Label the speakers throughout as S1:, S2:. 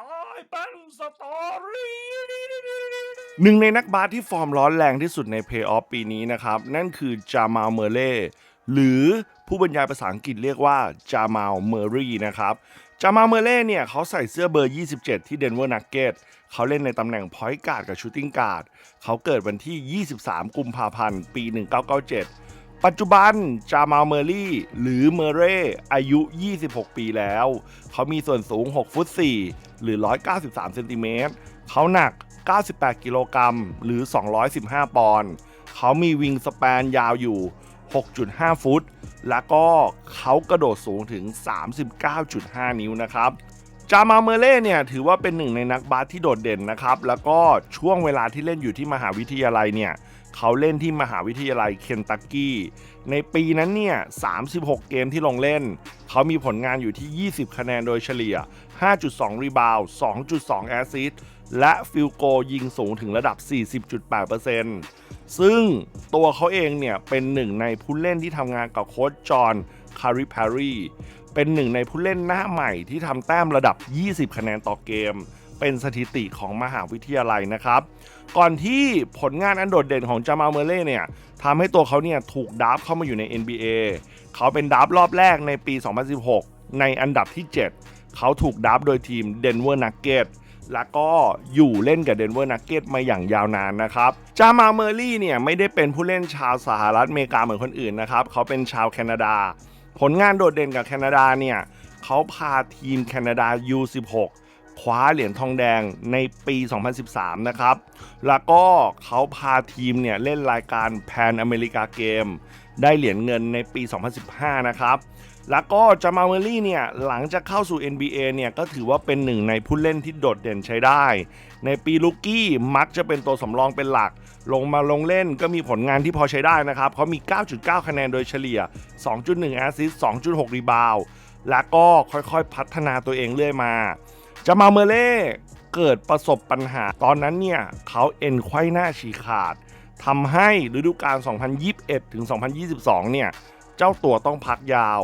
S1: ตายเป็นสตอรี่
S2: หนึ่งในนักบาสที่ฟอร์มร้อนแรงที่สุดในเพย์ออฟปีนี้นะครับ นั่นคือจามาเมอร์เล่หรือผู้บรรยายภาษาอังกฤษเรียกว่าจามาเมอร์รีนะครับจามาเมอร์เล่เนี่ยเขาใส่เสื้อเบอร์ 27 ที่เดนเวอร์นักเก็ตเขาเล่นในตำแหน่งพอยต์การ์ดกับชูตติ้งการ์ดเขาเกิดวันที่ 23 กุมภาพันธ์ ปี 1997 ปัจจุบันจามาเมอรี่ หรือเมอร์เร่อายุ 26 ปีแล้ว เขามีส่วนสูง 6 ฟุต 4 หรือ 193 เซนติเมตร เขาหนัก 98 กิโลกรัม หรือ 215 ปอนด์ เขามีวิงสแปนยาวอยู่ 6.5 ฟุต แล้วก็เขากระโดดสูงถึง 39.5 นิ้วนะครับ จามาเมเล่เนี่ยถือว่าเป็นหนึ่งในนักบาสที่โดดเด่นนะครับ แล้วก็ช่วงเวลาที่เล่นอยู่ที่มหาวิทยาลัยเนี่ยเขาเล่นที่มหาวิทยาลัยเคนตักกี้ ในปีนั้นเนี่ย 36 เกมที่ลงเล่น เขามีผลงานอยู่ที่ 20 คะแนนโดยเฉลี่ย 5.2 รีบาว2.2 แอสซิสต์และฟิลโกยิงสูงถึงระดับ 40.8%ซึ่งตัวเขาเองเนี่ยเป็นหนึ่งในผู้เล่นที่ทำงานกับโค้ชจอห์นคาริพารี เป็นหนึ่งในผู้เล่นหน้าใหม่ที่ทำแต้มระดับ 20 คะแนนต่อเกม เป็นสถิติของมหาวิทยาลัยนะครับ ก่อนที่ผลงานอันโดดเด่นของจามาเมอร์เล่เนี่ยทำให้ตัวเขาเนี่ยถูกดับเข้ามาอยู่ใน NBA เขาเป็นดับรอบแรกในปี 2016 ในอันดับที่ 7 เขาถูกดับโดยทีมเดนเวอร์นักเก็ตแล้วก็อยู่เล่นกับเดนเวอร์นักเก็ตมาอย่างยาวนานนะครับ จามาเมอร์ลี่เนี่ยไม่ได้เป็นผู้เล่นชาวสหรัฐอเมริกาเหมือนคนอื่นนะครับ เขาเป็นชาวแคนาดา ผลงานโดดเด่นกับแคนาดาเนี่ยเขาพาทีมแคนาดา U16 คว้าเหรียญทองแดงในปี 2013 นะครับ แล้วก็เขาพาทีมเนี่ยเล่นรายการแพนอเมริกาเกม ได้เหรียญเงินในปี 2015 นะครับ แล้วก็จามาเมอรี่เนี่ยหลังจากเข้าสู่ NBA เนี่ยก็ถือว่าเป็นหนึ่งในผู้เล่นที่โดดเด่นใช้ได้ ในปีลูกี้มักจะเป็นตัวสำรองเป็นหลัก ลงมาลงเล่นก็มีผลงานที่พอใช้ได้นะครับเขามี 9.9 คะแนนโดยเฉลี่ย 2.1 แอสซิสต์ 2.6 รีบาวด์แล้วก็ค่อยๆพัฒนาตัวเองเรื่อยมาจามาเมเล่เกิดประสบปัญหา ตอนนั้นเนี่ยเขาเอ็นไขว้หน้าฉีกขาดทำให้ฤดูกาล 2021 ถึง 2022 เนี่ย เจ้าตัวต้องพักยาว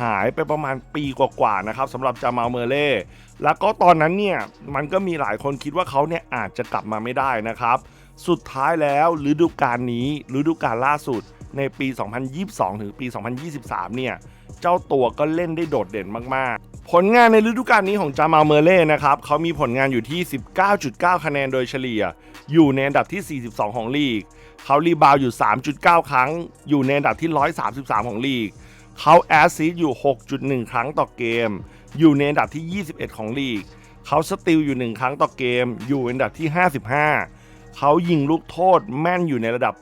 S2: หายไปประมาณปีกว่าๆนะครับสำหรับจามาเมเล่แล้วก็ตอนนั้นเนี่ยมันก็มีหลายคนคิดว่าเขาเนี่ยอาจจะกลับมาไม่ได้นะครับ สุดท้ายแล้วฤดูกาลนี้ฤดูกาลล่าสุดในปี 2022 ถึงปี 2023 เนี่ย เจ้าตัวก็เล่นได้โดดเด่นมาก ๆ ผลงานในฤดูกาลนี้ของจามาลเมอร์เล่นะครับ เขามีผลงานอยู่ที่ 19.9 คะแนนโดยเฉลี่ย อยู่ในอันดับที่ 42 ของลีก เขารีบาวอยู่ 3.9 ครั้ง อยู่ในอันดับที่ 133 ของลีก เขาแอสซิสต์อยู่ 6.1 ครั้งต่อเกม อยู่ในอันดับที่ 21 ของลีก เขาสติลอยู่ 1 ครั้งต่อเกม อยู่อันดับที่ 55 เขายิงลูกโทษแม่นอยู่ในระดับ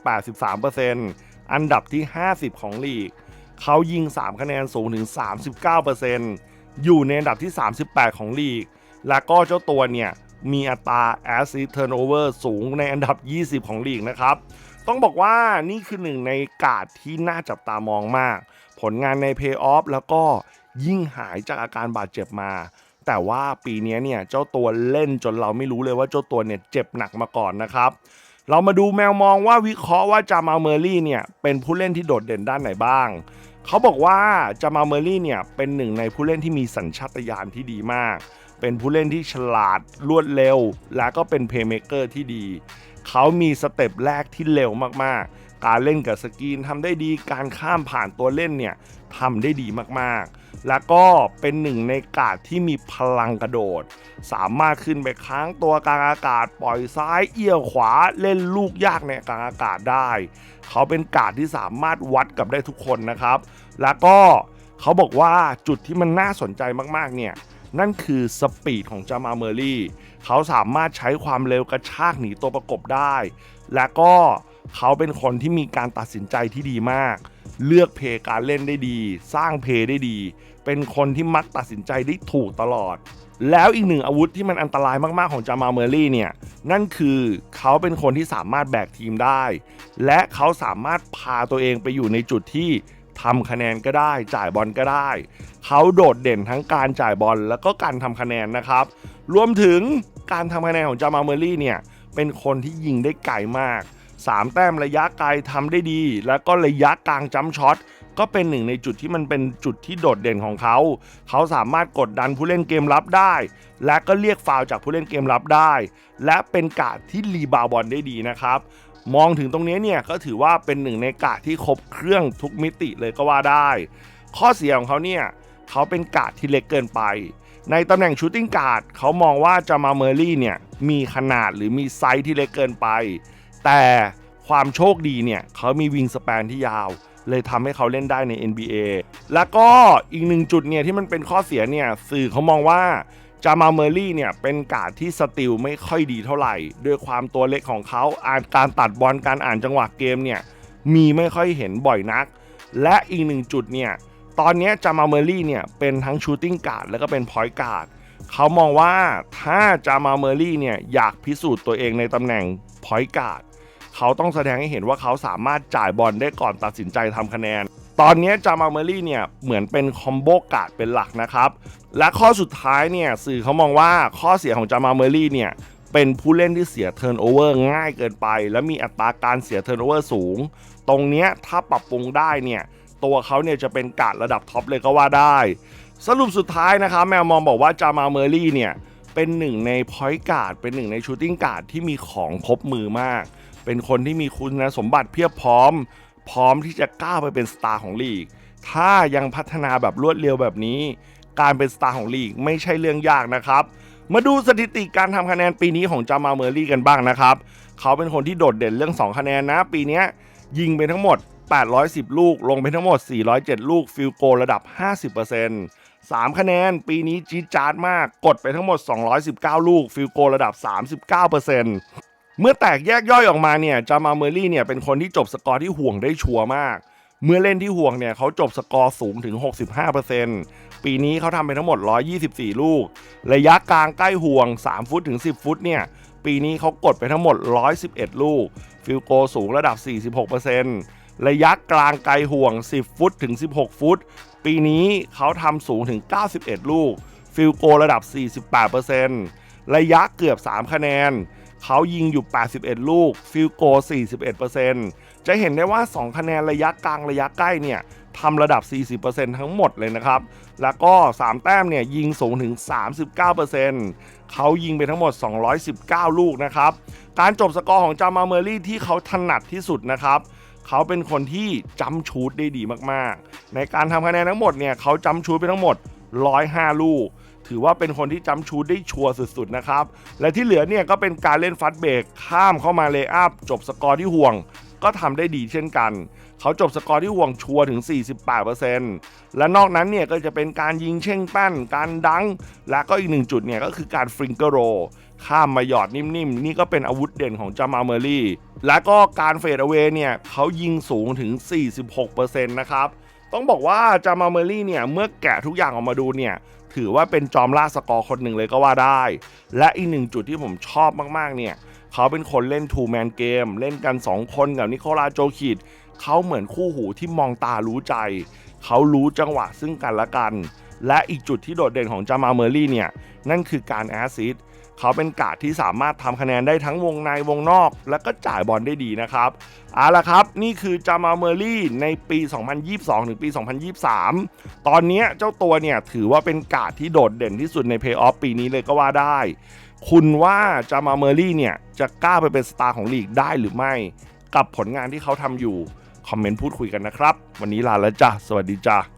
S2: 83%อันดับที่ 50 ของลีก เขายิง 3 คะแนนสูงถึง 39%อยู่ในอันดับที่ 38 ของลีก และก็เจ้าตัวเนี่ยมีอัตรา assist turnover สูงในอันดับ 20 ของลีกนะครับ ต้องบอกว่านี่คือหนึ่งในกาดที่น่าจับตามองมาก ผลงานใน Pay Off แล้วก็ยิ่งหายจากอาการบาดเจ็บมา แต่ว่าปีนี้เนี่ยเจ้าตัวเล่นจนเราไม่รู้เลยว่าเจ้าตัวเนี่ยเจ็บหนักมาก่อนนะครับ เรามาดูแมวมองว่าวิเคราะห์ว่าจามาเมอร์รี่เนี่ยเป็นผู้เล่นที่โดดเด่นด้านไหนบ้าง เขาบอกว่าจามาเมอร์รี่เนี่ยเป็นหนึ่งในผู้เล่นที่มีสัญชาตญาณที่ดีมาก เป็นผู้เล่นที่ฉลาดรวดเร็ว และก็เป็นเพย์เมเกอร์ที่ดี เขามีสเต็ปแรกที่เร็วมากๆ การเล่นกับสกรีนทำได้ดี การข้ามผ่านตัวเล่นเนี่ยทำได้ดีมากๆ แล้วก็เป็นหนึ่งในกาดที่มีพลังกระโดด สามารถขึ้นไปค้างตัวกลางอากาศ ปล่อยซ้ายเอี้ยวขวาเล่นลูกยากในกลางอากาศได้ เขาเป็นกาดที่สามารถวัดกับได้ทุกคนนะครับ แล้วก็เขาบอกว่าจุดที่มันน่าสนใจมากๆเนี่ย นั่นคือสปีดของจามาเมอรี่ เขาสามารถใช้ความเร็วกระชากหนีตัวประกบได้ และก็เขาเป็นคนที่มีการตัดสินใจที่ดีมาก เลือกเพย์การเล่นได้ดี สร้างเพย์ได้ดี เป็นคนที่มักตัดสินใจได้ถูกตลอด แล้วอีกหนึ่งอาวุธที่มันอันตรายมากๆของจามาเมอรี่เนี่ย นั่นคือเขาเป็นคนที่สามารถแบกทีมได้ และเขาสามารถพาตัวเองไปอยู่ในจุดที่ ทำคะแนนก็ได้ จ่ายบอลก็ได้ เขาโดดเด่นทั้งการจ่ายบอลแล้วก็การทำคะแนนนะครับ รวมถึงการทำคะแนนของจามาเมอรี่เนี่ยเป็นคนที่ยิงได้ไกลมาก 3 แต้มระยะไกลทำได้ดี แล้วก็ระยะกลางจัมช็อตก็เป็นหนึ่งในจุดที่มันเป็นจุดที่โดดเด่นของเขา เขาสามารถกดดันผู้เล่นเกมรับได้ และก็เรียกฟาวล์จากผู้เล่นเกมรับได้ และเป็นกาดที่รีบาวบอลได้ดีนะครับ มองถึงตรงนี้เนี่ยก็ถือว่าเป็นหนึ่งในกาที่ครบเครื่องทุกมิติเลยก็ว่าได้ ข้อเสียของเขาเนี่ยเขาเป็นกาดที่เล็กเกินไป ในตำแหน่งชูตติ้งการ์ดเขามองว่าจามาเมอรี่เนี่ยมีขนาดหรือมีไซส์ที่เล็กเกินไป แต่ความโชคดีเนี่ยเขามีวิงส p ปนที่ยาว เลยทำให้เขาเล่นได้ใน NBA แล้วก็อีกหนึ่งจุดเนี่ยที่มันเป็นข้อเสียเนี่ยสื่อเขามองว่า จามาเมอรี่เนี่ยเป็นการ์ดที่สติลไม่ค่อยดีเท่าไหร่ ด้วยความตัวเล็กของเขาอ่านการตัดบอลการอ่านจังหวะเกมเนี่ยมีไม่ค่อยเห็นบ่อยนัก และอีกหนึ่งจุดเนี่ยตอนนี้จามาเมอรี่เนี่ยเป็นทั้งชูตติ้งการ์ดแล้วก็เป็นพอยต์การ์ดเขามองว่าถ้าจามาเมอรี่เนี่ยอยากพิสูจน์ตัวเองในตำแหน่งพอยต์การ์ดเขาต้องแสดงให้เห็นว่าเขาสามารถจ่ายบอลได้ก่อนตัดสินใจทำคะแนน ตอนนี้จามาเมอรี่เนี่ยเหมือนเป็นคอมโบการ์ดเป็นหลักนะครับ และข้อสุดท้ายเนี่ยสื่อเขามองว่าข้อเสียของจามาเมอรี่เนี่ยเป็นผู้เล่นที่เสียเทิร์นโอเวอร์ง่ายเกินไป และมีอัตราการเสียเทิร์นโอเวอร์สูง ตรงนี้ถ้าปรับปรุงได้เนี่ยตัวเขาเนี่ยจะเป็นการ์ดระดับท็อปเลยก็ว่าได้ สรุปสุดท้ายนะครับแมวมองบอกว่าจามาเมอรี่เนี่ยเป็นหนึ่งในพอยต์การ์ดเป็นหนึ่งในชูตติ้งการ์ดที่มีของครบมือมาก เป็นคนที่มีคุณสมบัติเพียบพร้อม พร้อมที่จะก้าวไปเป็นสตาร์ของลีก ถ้ายังพัฒนาแบบรวดเร็วแบบนี้ การเป็นสตาร์ของลีกไม่ใช่เรื่องยากนะครับ มาดูสถิติการทำคะแนนปีนี้ของจามาเมอรี่กันบ้างนะครับ เขาเป็นคนที่โดดเด่นเรื่อง 2 คะแนนนะ ปีนี้ยยิงไปทั้งหมด 810 ลูก ลงไปทั้งหมด 407 ลูก ฟิลโกระดับ 50% 3 คะแนน ปีนี้จี๊ดจ๊าดมาก กดไปทั้งหมด 219 ลูก ฟิลโกระดับ 39% เมื่อแตกแยกย่อยออกมาเนี่ยจามาเมอรี่เนี่ยเป็นคนที่จบสกอร์ที่ห่วงได้ชัวร์มาก เมื่อเล่นที่ห่วงเนี่ยเขาจบสกอร์สูงถึง 65%ปีนี้เขาทำไปทั้งหมด 124 ลูก ระยะกลางใกล้ห่วง 3 ฟุตถึง 10 ฟุตเนี่ยปีนี้เขากดไปทั้งหมด 111 ลูก ฟิลโกสูงระดับ 46%ระยะกลางไกลห่วง 10 ฟุตถึง 16 ฟุต ปีนี้เขาทำสูงถึง 91 ลูก ฟิลโกระดับ 48%ระยะเกือบ 3 คะแนน เขายิงอยู่ 81 ลูก ฟิลโก 41%จะเห็นได้ว่า 2 คะแนนระยะกลางระยะใกล้เนี่ยทำระดับ 40%ทั้งหมดเลยนะครับ แล้วก็ 3 แต้มเนี่ยยิงสูงถึง 39%เขายิงไปทั้งหมด 219 ลูกนะครับ การจบสกอร์ของจามาเมอรี่ที่เขาถนัดที่สุดนะครับเขาเป็นคนที่จัมป์ชูดได้ดีมากๆ ในการทำคะแนนทั้งหมดเนี่ยเขาจัมป์ชูดไปทั้งหมด 105 ลูก ถือว่าเป็นคนที่จัมชูดได้ชัวร์สุดๆนะครับ และที่เหลือเนี่ยก็เป็นการเล่นฟัดเบรกข้ามเข้ามาเลย์อัพจบสกอร์ที่ห่วง ก็ทำได้ดีเช่นกัน เขาจบสกอร์ที่ห่วงชัวร์ถึง 48%และนอกนั้นเนี่ยก็จะเป็นการยิงเช่งแป้น การดัง และก็อีกหนึ่งจุดเนี่ยก็คือการฟริงเกอร์โรข้ามมาหยอดนิ่มๆนี่ก็เป็นอาวุธเด่นของจามาเมอรี่ และก็การเฟดเอา a y เนี่ยเขายิงสูงถึง 46%นะครับ ต้องบอกว่าจามาเมอรี่เนี่ยเมื่อแกะทุกอย่างออกมาดูเนี่ย ถือว่าเป็นจอมล่าสกอร์คนหนึ่งเลยก็ว่าได้ และอีกหนึ่งจุดที่ผมชอบมากๆเนี่ยเขาเป็นคนเล่นทูแมนเกมเล่นกัน 2 คนกับนิโคลาโจคิดเขาเหมือนคู่หูที่มองตารู้ใจ เขารู้จังหวะซึ่งกันและกัน และอีกจุดที่โดดเด่นของจามาเมอรี่เนี่ย นั่นคือการแอสซิสต์ เขาเป็นกาดที่สามารถทำคะแนนได้ทั้งวงในวงนอก และก็จ่ายบอลได้ดีนะครับเอาละครับ นี่คือจามาเมอรี่ในปี 2022 ถึงปี 2023 ตอนนี้เจ้าตัวเนี่ยถือว่าเป็นกาดที่โดดเด่นที่สุดในเพย์ออฟปีนี้เลยก็ว่าได้ คุณว่าจามาเมอรี่เนี่ยจะกล้าไปเป็นสตาร์ของลีกได้หรือไม่ กับผลงานที่เขาทำอยู่ คอมเมนต์พูดคุยกันนะครับ วันนี้ลาแล้วจ้ะสวัสดีจ้ะ